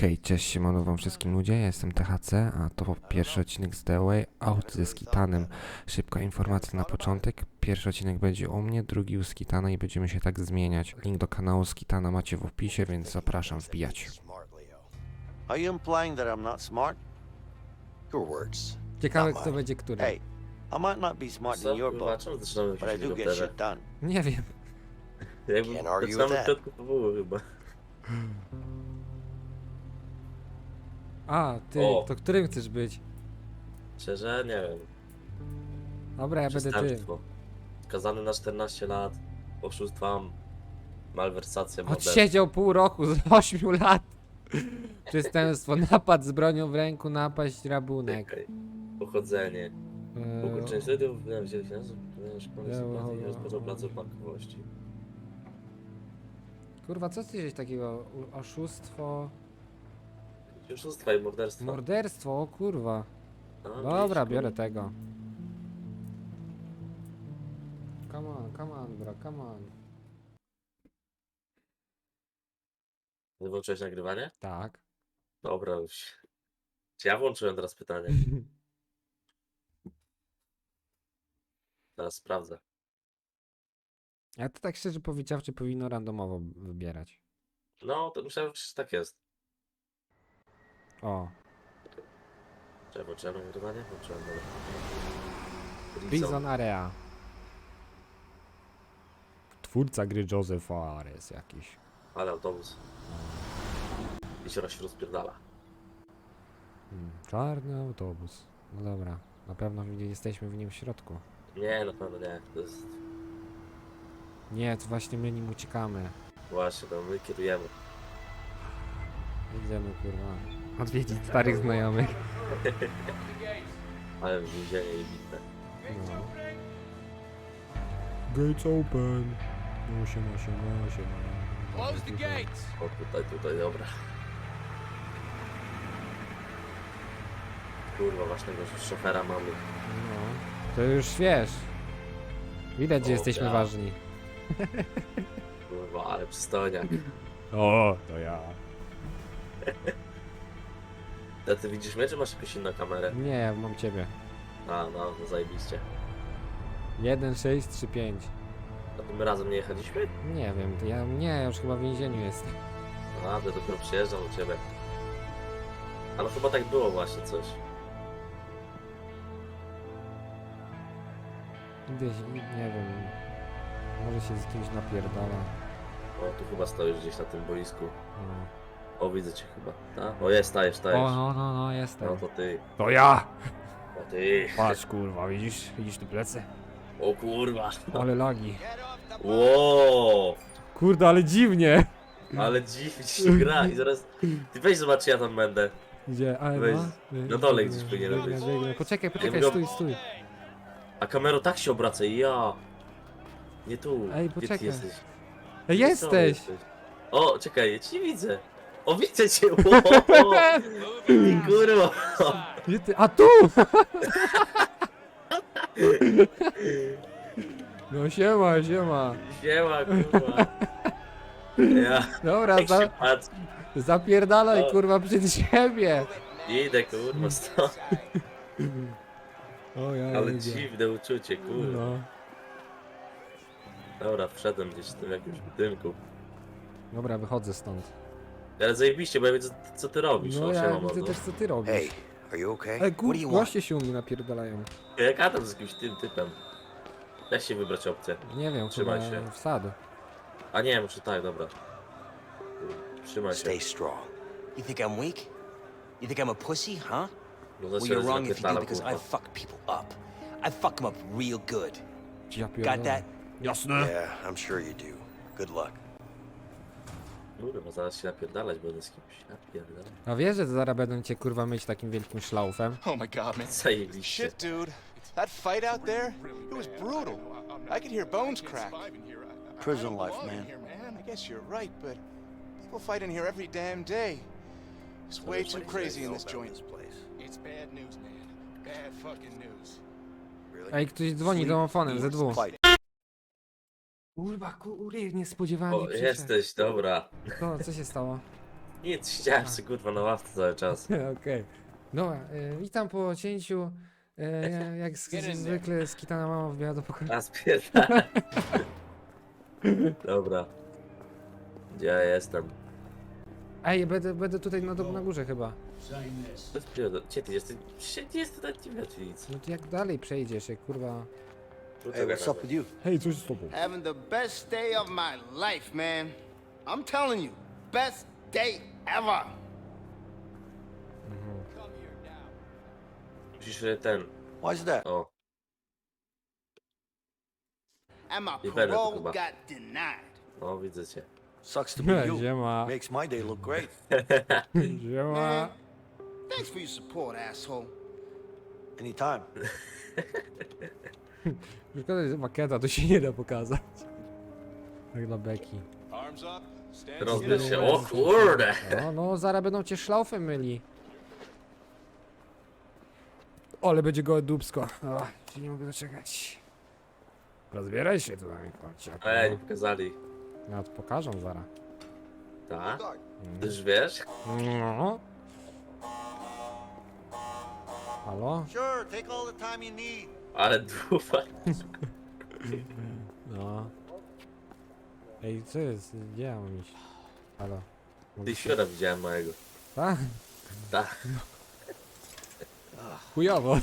Hej, cześć, siemano wam wszystkim ludzie, ja jestem THC, a to pierwszy odcinek z The Way Out ze Skitanem. Szybka informacja na początek, pierwszy odcinek będzie u mnie, drugi u Skitana i będziemy się tak zmieniać. Link do kanału Skitana macie w opisie, więc zapraszam wbijać. Smart, Leo. Are you implying that I'm not smart? Your words. Ciekawe kto będzie który. Hey, I might not be smart Co, in your kurwa, book, czemu zaczynamy but I jakieś do get helikopterze? shit done. Nie wiem. Jakby Can't argue with that. chyba. A, ty, O. to którym chcesz być? Szczerze, nie wiem. Dobra, ja będę ty. Przestępstwo. Skazany na 14 lat, oszustwa, malwersacja, morderstwo. Odsiedział pół roku z 8 lat. Przestępstwo, napad z bronią w ręku, napaść, rabunek. Czekaj. Pochodzenie. Eee, Ukończenie studiów, wziąłem się Eee, i rozpoczął pracę w o. bankowości. Kurwa, co ty żeś takiego? U- Oszustwo, Oszustwa i morderstwo. morderstwo, o kurwa. A, Dobra, biorę tego. Come on, come on, bro, come on. Ty Włączyłeś nagrywanie? Tak. Dobra, już. Czy ja włączyłem teraz pytanie? Teraz sprawdzę. Ja to tak szczerze powiedziawszy powinno randomowo wybierać. No, to myślałem, że tak jest. O, nagrywanie? Włączyłem, dobra. Prison Area. Twórca gry Joseph Fares jakiś. Ale autobus. I się raz rozpierdala. Hmm, czarny autobus. No dobra, na pewno jesteśmy w nim w środku. Nie, na pewno nie. To jest Nie, to właśnie my nim uciekamy. właśnie, to my kierujemy. Idziemy kurwa. Odwiedzić starych znajomych. Ale w więzienie i bitne. No. Gates open. No siema, siema, siema. Close the gates. O, tutaj, tutaj, dobra. Kurwa, ważnego szofera mamy. No. To już wiesz. Widać, że O, jesteśmy ja. ważni. Kurwa, ale przystojniak. O, to ja. A ty widzisz mnie, czy masz jakąś inną kamerę? Nie, ja mam ciebie. A, no, no zajebiście. 1, 6, 3, 5. A to my razem nie jechaliśmy? Nie wiem, to ja nie, ja już chyba w więzieniu jestem. A, to dopiero przyjeżdżam do ciebie. Ale chyba tak było właśnie coś. Gdzieś, nie wiem. Może się z kimś napierdala. O, tu chyba stoisz gdzieś na tym boisku. No. O, widzę cię chyba. Tak? O, jest, stajesz. O, no, no, no, jestem. No to ty, To ja! o ty. Patrz, kurwa, widzisz? Widzisz tu plecy? O kurwa. Ale lagi. Ło, Kurde, ale dziwnie! ale dziwnie ci się gra i zaraz... Ty weź zobacz, czy ja tam będę. Gdzie? Ale Weź, no, na dole gdzieś powinienem biegnę, być. biegnę. Poczekaj, poczekaj, go- stój, stój. A kamero tak się obraca i ja. Nie tu. Ej, Gdzie ty poczekaj. jesteś? Ej, Gdzie Jesteś! O, czekaj, ja cię nie widzę. O, widzę cię. Ło, kurwa. Gdzie ty? A tu! No siema, siema. Siema, kurwa. Ja, Dobra, jak się za, patrzę. zapierdalaj kurwa przed siebie. Idę, kurwa, stąd. O ja Ale idzie. dziwne uczucie, kurwa. No. Dobra, wszedłem gdzieś w tym jakimś budynku. Dobra, wychodzę stąd. Ale zajebiście, bo ja widzę, co ty robisz. No ja widzę też co ty robisz. Hey, are you okay? Ej, What do you want? goście się u mnie napierdalają. Jak ja tam z jakimś tym typem. Jak się wybrać opcję? Nie wiem, Trzymaj chyba się. wsad. A nie, muszę tak, dobra. Trzymaj się. Stay strong. You think I'm weak? You think I'm a pussy, huh? No Well, you're wrong if you do because I kurwa. fuck people up. I fuck them up real good. Ja Got that? Jasne. Yeah, I'm sure you do. Good luck. Kurwa, zaraz się napierdalać będę z kimś. Napierdalać. A wiesz, że zaraz będą cię kurwa mieć takim wielkim szlaufem? Oh my god, man. Zajebiście. Shit, dude. That fight out there, it was brutal. I could hear bones crack. Prison life, man. I guess you're right, but people fight in here every damn day. It's way too crazy in this joint. It's bad news, man. Bad fucking news. Ej, ktoś dzwoni domofonem, ze dwóch. Kurwa, kury, niespodziewanie O, przyszedł. jesteś, dobra. Co, co się stało? Nic, siedziałem sobie kurwa na ławce cały czas. Okej. Dobra, e, witam po cięciu. Ja- jak z, zwykle skitana mama wbiła do pokoju. A spierdala. Dobra. Gdzie ja jestem? Ej, będę, będę tutaj na, do- na górze chyba. To jest pierdol- Gdzie ty jesteś? Gdzie ty jesteś? Tutaj nie widać nic. No to jak dalej przejdziesz, jak kurwa... Hey, what's up with you? Hey, coś z. Having the best day of my life, man. I'm telling you, best day ever. Mm-hmm. Musisz e, ten. Why's that? O, And my You better parole talk about- got denied. o widzę cię. Sucks to be you. Ziema, Makes my day look great. ziema. Man, thanks for your support, asshole. Anytime. Szkoda, że makieta, to się nie da pokazać. Tak dla beki. Arms up. Stand Rozbił się. O kurde! No, no, zaraz będą cię szlaufem myli. Ole, będzie gołe dubsko. O, się nie mogę doczekać. Rozbieraj się tutaj, kociak. Ej, nie pokazali. No, to pokażą zaraz. Tak? Ty już wiesz? No. Halo? Sure, take all the time you need. Ale dupa. No. Ej, co jest? Gdzie ja mam iść? Halo? Ty świata widziałem mojego. Tak? Tak. Chujowo.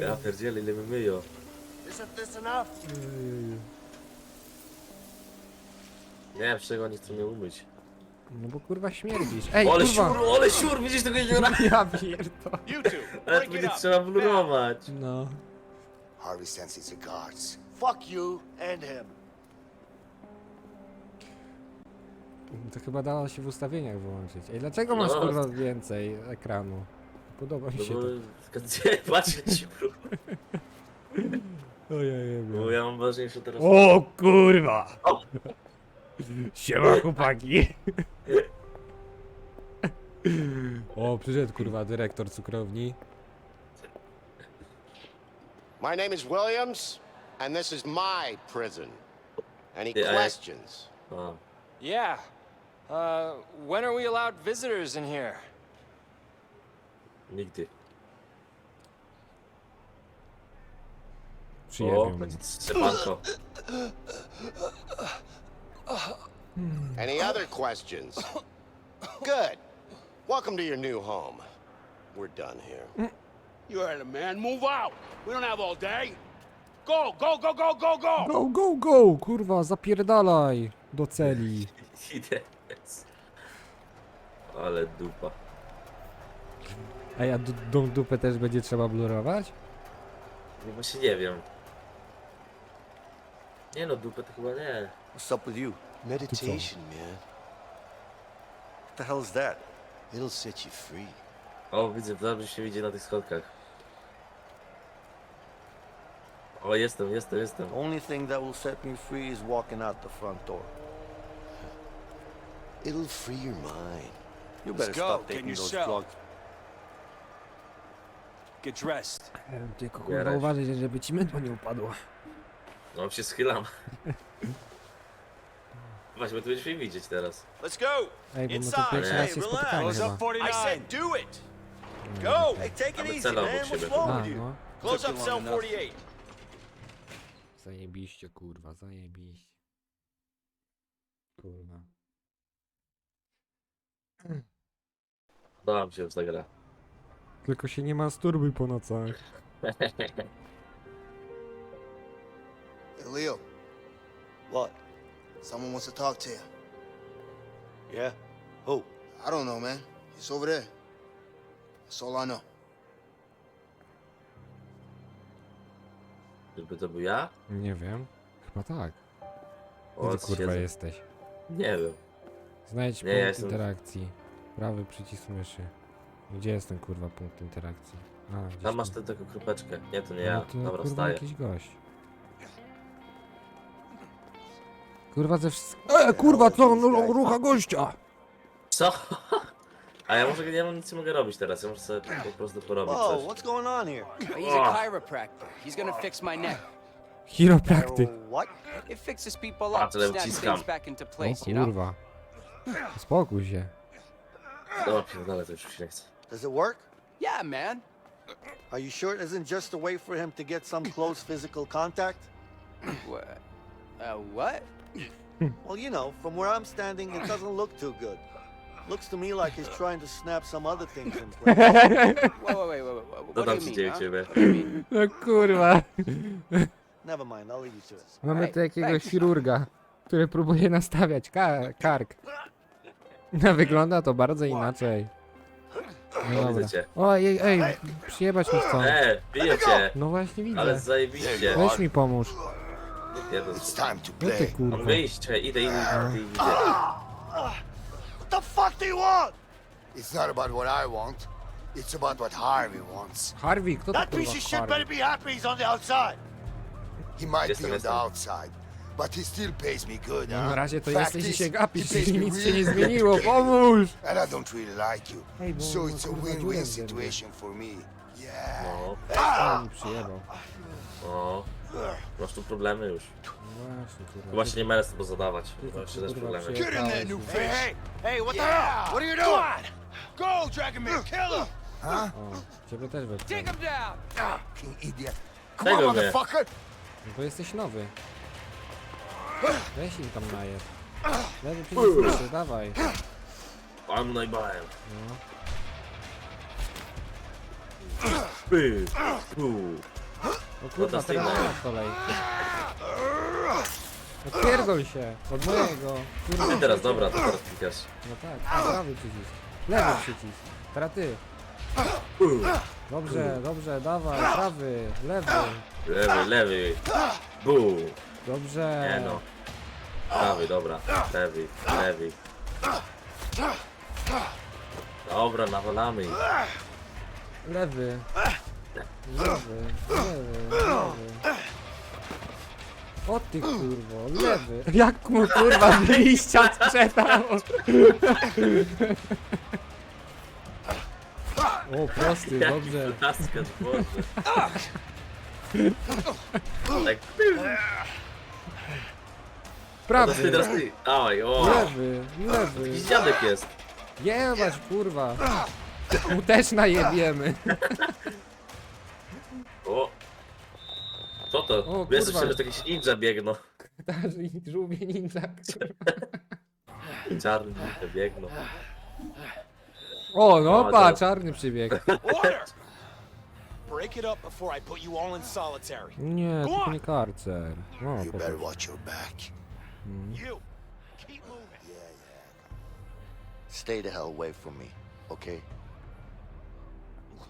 Ja pierdzielę ile my myją. Isn't this enough? Nie wiem, z czego oni chcą mnie umyć. No bo kurwa śmierdzisz. Ej, O, ale kurwa! siur, ale siur, widzisz tego jeziora? Ja pierdol. You two, Ale break to it będzie up. trzeba blurować. No. Harvey sends his regards. Fuck you and him. To chyba dało się w ustawieniach wyłączyć. Ej, dlaczego masz No. kurwa więcej ekranu? Podoba mi No się bo... to. Gdzie? Patrz na ci Ojej, Bo ja mam ważniejsze teraz. O kurwa! O. Siema chłopaki! O, przyszedł kurwa dyrektor cukrowni. My name is Williams, and this is my prison. Any Yeah, I- questions? A, Yeah. Uh, when are we allowed visitors in here? nigdy. O, będzie strzepanko. Any other questions? Good. Welcome to your new home. We're done here. You heard him, man. Move out. We don't have all day. Go, go, go, go, go, go. Go, go, go! Kurwa, zapierdalaj do celi. Idę. Ale dupa. Ej, a d- tą dupę też będzie trzeba blurować? No właśnie nie wiem. Nie no, dupę to chyba nie. What's up with you? Meditation, man. What the hell is that? It'll set you free. O, widzę, dobrze się widzi na tych schodkach. O, jestem, jestem, jestem. The only thing that will set me free is walking out the front door. It'll free your mind. You better go. stop taking those drugs. Get dressed. Tylko kurwa, uważaj, żeby ci mydło nie upadło. No, się schylam. Właśnie, bo będziesz mnie widzieć teraz. Let's go. Ej, bo my to Inside. pierwszy Hey, raz się relax. spotykamy Close chyba. up 49. I said do it. Go. Hey, take it easy, man. What's wrong A, with you? no. Close up cell long enough. 48. Zajebiście, kurwa, zajebiście. Kurwa. Mi się w ta gra. Tylko się nie masturbuj po nocach. Hey, Leo, What? Someone wants to talk to you. Yeah? Who? I don't know, man. He's over there. That's all I know. Żeby to był ja? Nie wiem. Chyba tak. Gdzie ty kurwa siedzę. jesteś? Nie wiem. Znajdź Nie, punkt ja jestem- interakcji. Prawy przycisk myszy. Gdzie jest ten kurwa punkt interakcji? A, gdzieś Tam masz tę taką kropeczkę. Nie, to nie No ja. to Dobra, kurwa wstaję. jakiś gość. Kurwa ze wszystkiego. E, kurwa, co? No, rucha gościa! Co? A ja może ja mam nic nie mogę robić teraz. Ja muszę sobie po prostu porobić Whoa, coś. what's going on here? He's a chiropractor. He's gonna fix my neck. Chiropraktyk. What? It fixes people up, ale snaps wciskam. things back into O place, you know? kurwa. Spokój się. Dobra, pierdolę, to już mi się nie chce. Does it work? Yeah, man. Are you sure it isn't just a way for him to get some close physical contact? What? Uh, what? Well, you know, from where I'm standing, it doesn't look too good. Looks to me like he's trying to snap some other things in place. Wait, wait, wait, wait, What do you mean, u huh? ciebie? What do you mean? No kurwa. Never mind, I'll leave you to it. Mamy Ej, tu jakiegoś chirurga, który próbuje nastawiać ka kark. No wygląda to bardzo inaczej. No dobra. Oj, ej, ej, przyjebać mi chcą. E, biję cię! No właśnie Ale widzę. zajebiście. Weź mi pomóż. Jeden. time to No ty Mam kurwa. wyjść, idę, idę, idę, idę. What the fuck do you want? It's not about what I want. It's about what Harvey wants. Harvey, kto to That kurwa piece of shit Harvey? better be happy he's on the outside. He might Jestem, be on the jestem. outside, but he still pays me good, No huh? na razie to Fact jesteś i is, się he pays me nic się nie really zmieniło. good. Pomóż! And I don't really like you. Ej, bo So no, it's a kurwa, dziurę win-win w situation for me. Yeah. No, A, mi przyjebał. no. Masz tu problemy już. No właśnie, kurwa. Chyba się nie będę z tobą zadawać. Jeszcze też Kurwa, problemy. Hey, hey, hey, what the hell? What are you doing? Go, Dragon kill him! O, ciebie też wepchnę. Take him down! Fucking idiot. Come Tego on, mnie. motherfucker! No bo jesteś nowy. Weź im tam najedz. Lewy przycisk, dawaj. Pan najbałem. No. Py, pu. O kurwa, Fantastycznie. teraz na kolej. Odpierdol się, od mojego. Kurwa. I teraz, dobra, to teraz klikasz. No tak, prawy przycisk. Lewy przycisk. Teraz ty. Dobrze, dobrze, dawaj, prawy, lewy. Lewy, lewy. Bu. Dobrze. Nie no. Prawy, dobra. Lewy, lewy. Dobra, nawalamy. Lewy. Lewy, lewy, lewy. O ty kurwo, lewy. Jak mu kurwa liścia sprzedał? O, prosty, dobrze. Laska z Boże. Tak, teraz ty, Prawy, teraz ty. Dawaj, o. lewy, lewy. Jakiś dziadek jest. Jebać kurwa. Mu też najebiemy. O. Co to? O, Wiesz, kurwa. że to jakiś ninja biegną. I żółwie ninja. Czarny ninja biegną. O, no O, pa, to- czarny przybieg. Break it up before I put you all in solitary. Nie, to nie karcer. No, You better watch your back. You, keep moving. Stay the hell away from me, okay?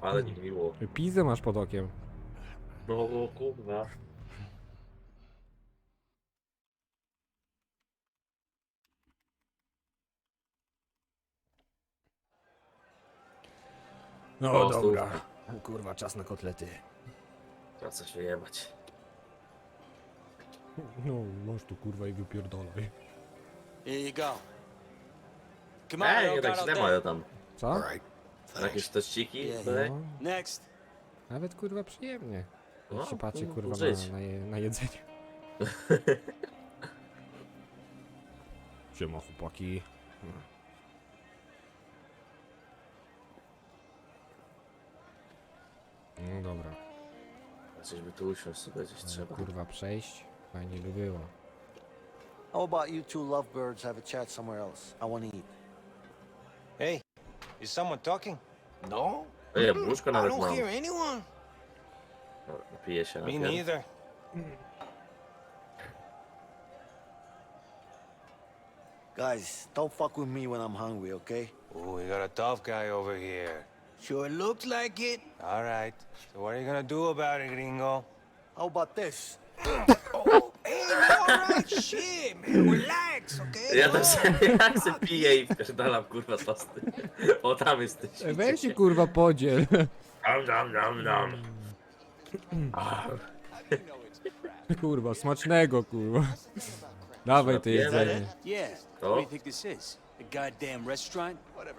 Ale nie miło. Pizę masz pod okiem. No kurwa. No O, dobra. Kurwa, czas na kotlety. Trzeba się jebać. No, masz tu kurwa i wypierdolaj. Here you go. Come on, Ej, nie tak źle mają tam. Co? Alright. Jakieś tościki? Yeah? No, Next. nawet kurwa przyjemnie. Jak No, się patrzy no, kurwa żyć. na, na, je, na jedzenie. Siema chłopaki. No dobra. Coś by tu usiąść sobie gdzieś trzeba. Kurwa przejść. Fajnie by było. How about you two lovebirds have a chat somewhere else? I want to eat. Hey, is someone talking? No? Ej, łóżko I nawet don't mam. hear anyone. No, Me najpierw. neither. Guys, don't fuck with me when I'm hungry, okay? Oh, we got a tough guy over here. Sure looks like it. All right. So what are you gonna do about it, gringo? How about this? Oh, hey, man, all right. Shit, man. Relax, okay? Ja też jak se piję i wpierdalam kurwa tosty. O tam jesteś. Weź się kurwa podziel. Dam, dam, dam, dam. Kurwa, smacznego kurwa. Dawaj to jedzenie. Oh.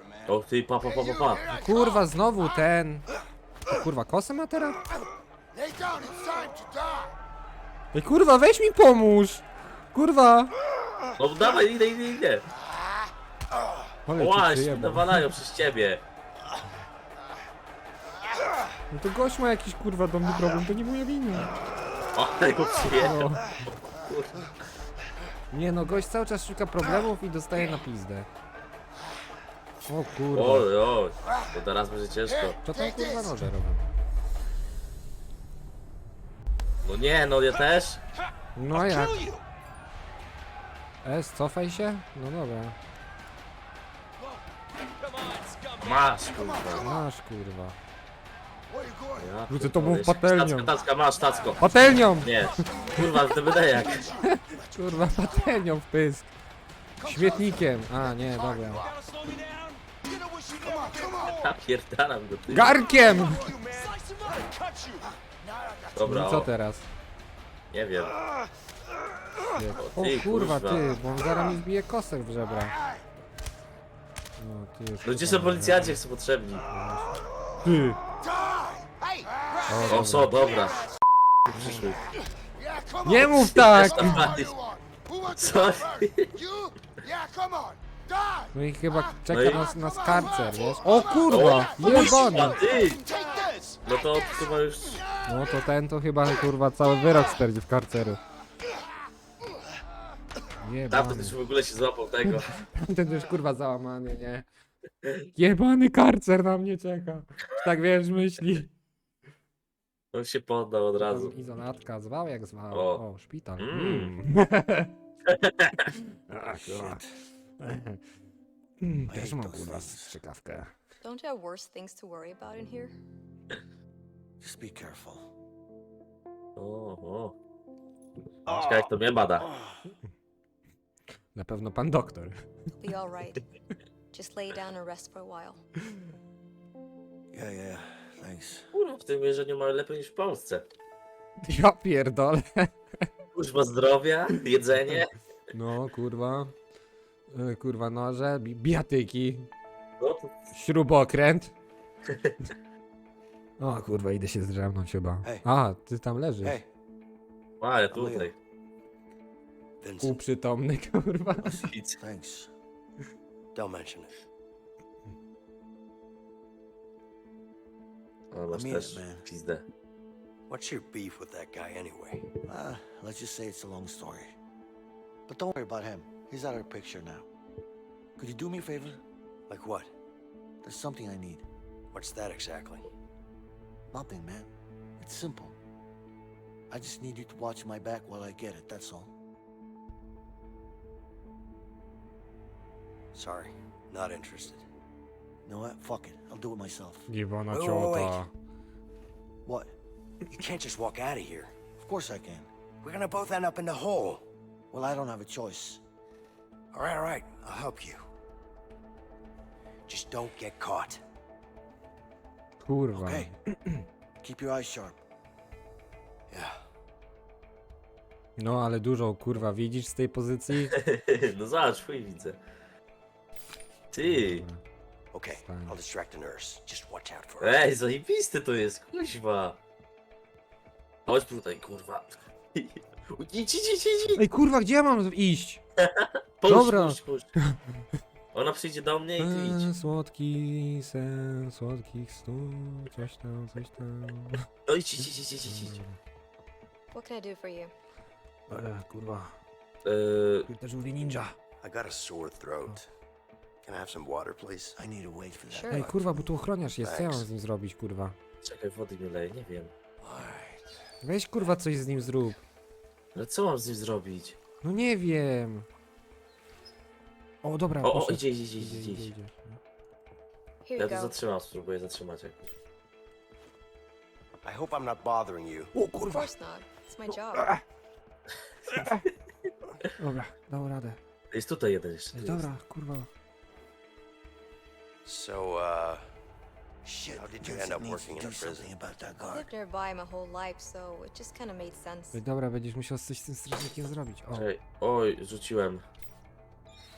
Man. O ty, pa, pa, pa, pa, pa. Kurwa, znowu ten. To, kurwa, kosę ma teraz? Ej, kurwa, weź mi pomóż! Kurwa! No dawaj, idę, idę, idę. Ale ci Łaś, przyjebał. nawalają przez ciebie. No to gość ma jakiś kurwa do mnie problem, to nie moja wina. O, tego przyjechał. No. Nie no, gość cały czas szuka problemów i dostaje na pizdę. O kurwa. Oj, oj. To teraz będzie ciężko. Co tam kurwa noże robią? No nie, no ja też. No a jak? Es, cofaj się? No dobra. Masz, kurwa. Masz kurwa. Ja Rzucę tobą pierdolę. patelnią. Tacka, tacka, masz, tacko. Patelnią! Nie. Kurwa, to będę jak. Kurwa, patelnią w pysk. Śmietnikiem. A, nie, dobra. Ja pierdalam go ty. Garkiem! Dobra, No co o, teraz? nie wiem. O ty, kurwa, ty, bo on zaraz mi zbije kostek w żebra. No, ty już No kurwa, są policjanci, jak są potrzebni? Ty! O, są, dobra. Przyszły. Nie mów tak! Co? No i chyba czeka No i- nas, nas karcer, wiesz? O kurwa! O, Jebany! kurwa, ty! No to chyba już... No to ten to chyba kurwa cały wyrok spędzi w karceru. Jebany. Tamten już w ogóle się złapał tego. Ten już kurwa załamany, nie? Jebany karcer na mnie czeka. Tak wiesz, myśli. On się poddał od razu. Izolatka zwał jak zwał. O. O, szpital. Mm. Mm. Ach, kurwa. Mm, Też mam kurwa strzykawkę. Don't you have worse things to worry about in here? Just be careful. O, o. Czekaj, jak to mnie bada. Na pewno pan doktor. Be all right. Just lay down and rest for a while. Yeah, yeah. Thanks. Kurwa, w tym mierzeniu mamy lepiej niż w Polsce. Ja pierdolę. Służba zdrowia, jedzenie. No kurwa. E, Kurwa noże, bi- bijatyki, No to śrubokręt. O kurwa, idę się zdrzemnąć chyba. Hej. A, ty tam leżysz. Hey, ale tutaj. Vincent. Uprzytomny, kurwa. Nic. Thanks. Don't mention it. Masz I mean też it, man. pizdę. What's your beef with that guy anyway? Uh, let's just say it's a long story. But don't worry about him. He's out of the picture now. Could you do me a favor? Like what? There's something I need. What's that exactly? Nothing, man. It's simple. I just need you to watch my back while I get it, that's all. Sorry, not interested. Know what? Fuck it. I'll do it myself. Jebana Wait, wait, ciota. What? You can't just walk out of here. Of course I can. We're gonna both end up in the hole. Well, I don't have a choice. All right, all right. I'll help you. Just don't get caught. Kurwa. Okay. Keep your eyes sharp. Yeah. No ale dużo kurwa widzisz z tej pozycji? No zobacz, chuj widzę. Ty! Okay. I'll distract the nurse. Just watch out for her. Ej, zajebisty to jest, kuźwa. Chodź tutaj, kurwa. Idź, idź, idź, idź. Ej kurwa, gdzie ja mam iść? Puść, Dobra. puść, puść. Ona przyjdzie do mnie i ty idź. Słodki sen, słodkich snu, coś tam, coś tam. No idź, idź, idź, idź, idź, idź. What can I do for you? E, kurwa, Eee, też ninja. I got a sore throat. Can I have some water, please? I need to wait for that. Sure. Ej kurwa, bo tu ochroniarz jest, co ja mam z nim zrobić kurwa? czekaj, wody mi leje, nie wiem. Weź kurwa coś z nim zrób. Ale co mam z nim zrobić? No nie wiem. O dobra, O, o, poszedł. idzie, idzie, idzie, idzie, idzie. Here Ja to go. zatrzymam, spróbuję zatrzymać jakoś. I hope I'm not bothering you. O Of kurwa. course not. It's my job. Dobra, dał radę. Jest tutaj jeden jeszcze. Tu dobra, kurwa. So, uh, Shit. How did you end up working to in a prison? something about that I lived nearby my whole life, so it just kind of made sense. Ej, dobra, będziesz musiał coś z tym strażnikiem zrobić. O, Czekaj, oj, rzuciłem.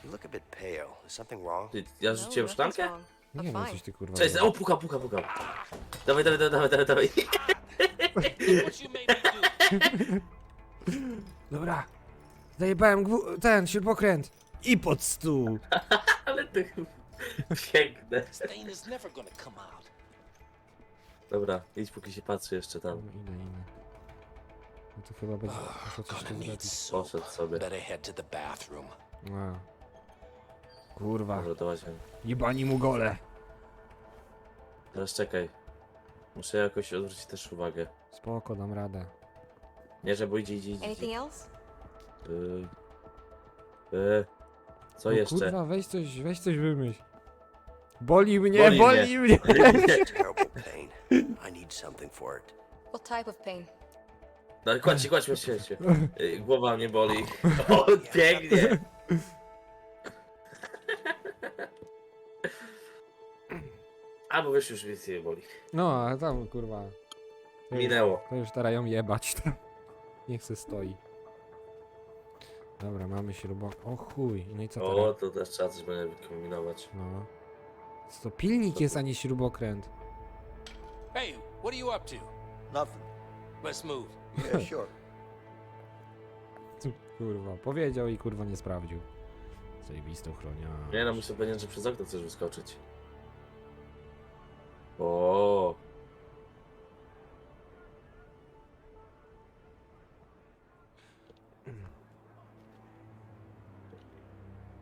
you look a bit pale. Is something wrong? Ty, ja No, rzuciłem nothing's szklankę? wrong. nie I'm wiem, fine. coś ty kurwa. Cześć, o, puka, puka, puka. Dawaj, dawaj, dawaj, dawaj, dawaj. Dobra. Zajebałem gwu- ten śrubokręt. I pod stół. Ale to piękne. Stain is never gonna come out. Dobra, idź póki się patrzy jeszcze tam. Idę, idę. No to chyba będzie muszę coś Gonna tu need zrobić. soap. Poszedł sobie. Better head to the bathroom. A. Kurwa. Może to właśnie. Jebani mu gole. Teraz czekaj. Muszę jakoś odwrócić też uwagę. Spoko, dam radę. Nie, że bo idzie, idzie, idzie. Anything else? Y, y, co No jeszcze? Kurwa, weź coś, weź coś wymyśl. Boli mnie, Boli boli, mnie. mnie. Terrible pain. I need something for it. What type of pain? No, kładź się, kładź się, się, się. Y, Głowa mnie boli. O, pięknie. Albo wiesz, już więcej nie boli. No, a tam kurwa. To już- Minęło. To już teraz ją jebać. tam. Niech se stoi. Dobra, mamy śrubok. O chuj, no i co O, teraz? to też trzeba coś będzie wykombinować. No. Co to pilnik jest, a nie śrubokręt. Hey, what are you up to? Nothing. Let's move. Yeah, sure. Kurwa, powiedział i kurwa nie sprawdził. Zajebistą chronią. Nie no, muszę powiedzieć, że przez okno chcesz wyskoczyć. O,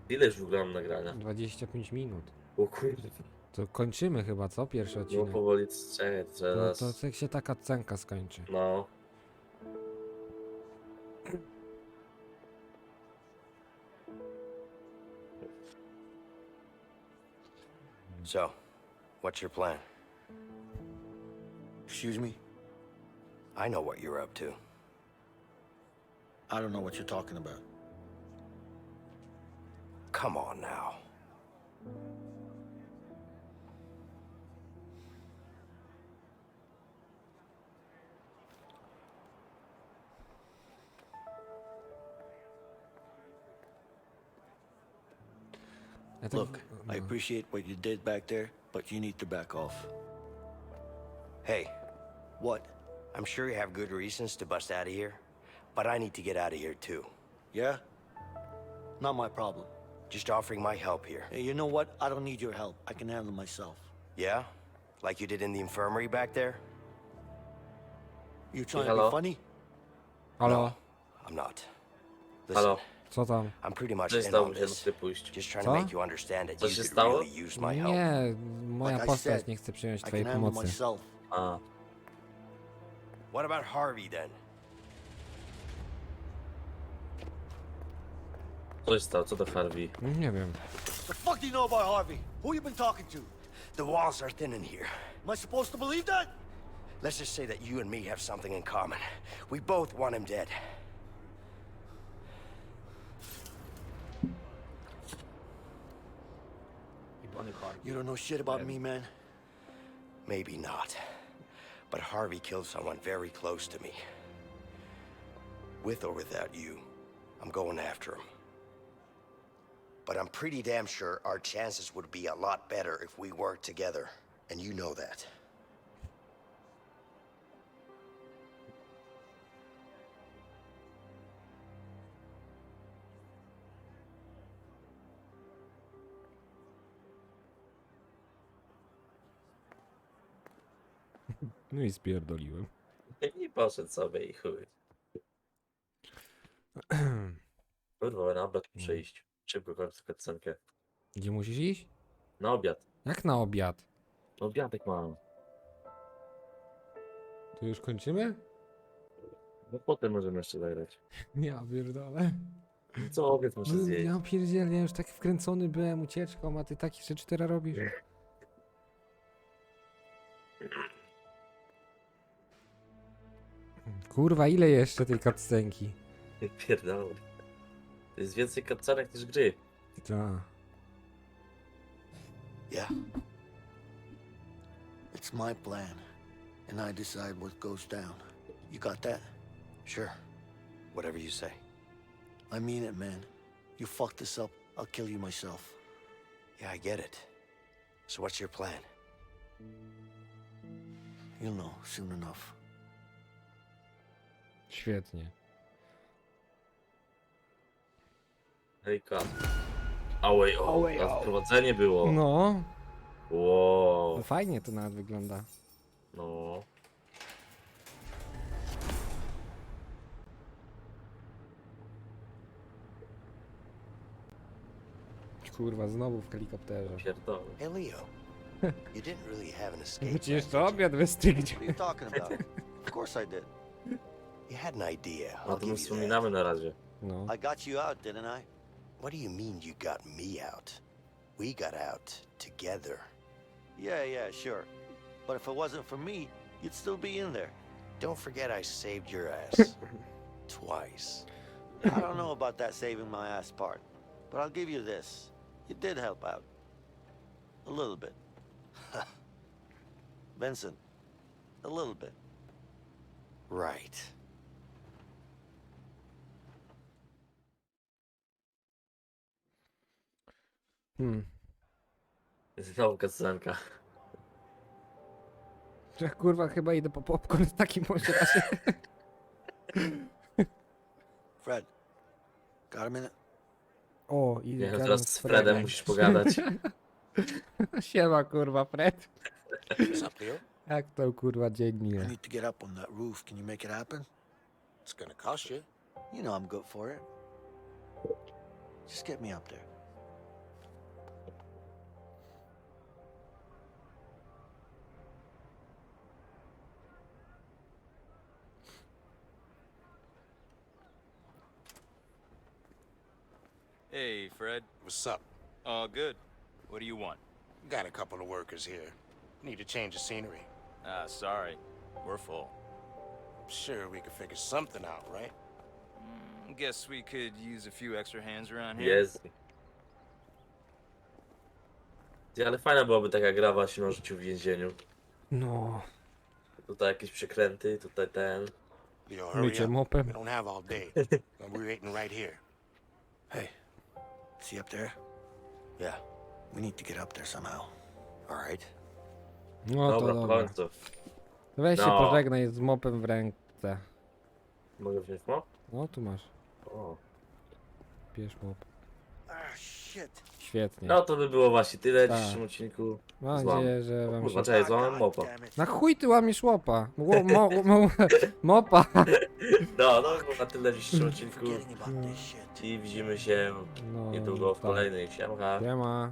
Ile już w ogóle mam nagrania? 25 minut. O kurde, To kończymy chyba, co? Pierwszy no odcinek. powoli czekaj, No teraz. to jak się taka cenka skończy. No. So, what's your plan? Excuse me? I know what you're up to. I don't know what you're talking about. Come on now. Ja tak, Look, I appreciate what you did back there, but you need to back off. Hey, What? I'm sure you have good reasons to bust out of here, but I need to get out of here too. Yeah? Not my problem. Just offering my help here. Hey, you know what? I don't need your help. I can handle myself. Yeah? Like you did in the infirmary back there? You trying to Hello? be funny? Halo, I'm not. Listen, Halo, co tam? I'm pretty much coś in stało on się, this. ty pójść. Just trying Co? to make you understand that Co you się could stało? really use my help. Nie, moja Like I postać said, nie chce przyjąć I can twojej handle pomocy. myself. A, What about Harvey then? co się stało? Co to Harvey? Nie wiem. The fuck do you know about Harvey? Who you been talking to? The walls are thin in here. Am I supposed to believe that? Let's just say that you and me have something in common. We both want him dead. You don't know shit about me, man. Maybe not. But Harvey killed someone very close to me. With or without you, I'm going after him. But I'm pretty damn sure our chances would be a lot better if we worked together. And you know that. No i spierdoliłem. I poszedł sobie i chuj. Kurwa, na obiad muszę iść. Szybko kończę cutscenkę. Gdzie musisz iść? Na obiad. Jak na obiad? No obiadek mam. To już kończymy? No potem możemy jeszcze zagrać. Ja pierdolę. Co obiad muszę No, zjeść? Ja pierdzielę, ja już tak wkręcony byłem ucieczką, a ty takie rzeczy teraz robisz. Kurwa, ile jeszcze tej cutscenki? Pierdolę. To jest więcej cutscenek niż gry. Ta. Yeah. It's my plan, and I decide what goes down. You got that? Sure. Whatever you say. I mean it, man. You fuck this up, I'll kill you myself. Yeah, I get it. So what's your plan? You'll know soon enough. Świetnie. Hejka. Ałej, o, Ałej, a o. wprowadzenie było. No, Wow. fajnie to nawet wygląda. No. Kurwa, znowu w helikopterze. Pierdolę. Hey, Leo. you didn't really have an escape. Plan, jeszcze did you? obiad wystygnie. What are you talking about? of course I did. You had an idea. No I'll to my give you that. wspominamy na razie. No. I got you out, didn't I? What do you mean you got me out? We got out together. Yeah, yeah, sure. But if it wasn't for me, you'd still be in there. Don't forget I saved your ass. Twice. I don't know about that saving my ass part, but I'll give you this. You did help out. A little bit. Vincent, a little bit. Right. Hmm. Znowu kasenka. Ja kurwa chyba idę po popcorn w takim bądź razie. Fred, got a minute? O, i Nie, no teraz z Fredem musisz pogadać. Siema kurwa, Fred. Up? Jak to kurwa dzień I mija. need to get up on that roof. Can you make it happen? It's gonna cost you. You know I'm good for it. Just get me up there. Hey, Fred. What's up? All good. What do you want? Got a couple of workers here. Need to change the scenery. Ah, sorry. We're full. Sure, we could figure something out, right? Mm, Guess we could use a few extra hands around here. Jest. Ty, ale fajna byłaby taka gra właśnie o życiu w więzieniu. No, Tutaj jakieś przekręty, tutaj ten. Leo, hurry mycie mopem. We don't have all day. and we're waiting right here. See up there? Yeah, we need to get up there somehow. All right. No to Dobra, dobra. końcu. Weź się No. pożegnaj z mopem w ręce. Mogę wziąć mop? No tu masz, O. bierz mop. Ah, shit. Świetnie. No to by było właśnie tyle w Tak. dzisiejszym odcinku. Mam Złam. nadzieję, że wam Kurwa, się... czekaj, złamałem mopa. Na chuj ty łamiesz łopa? Mo, mo, mo, mopa. No, no, na tyle w dzisiejszym odcinku. I widzimy się No, niedługo w tak. kolejnej. Siemka. Siema.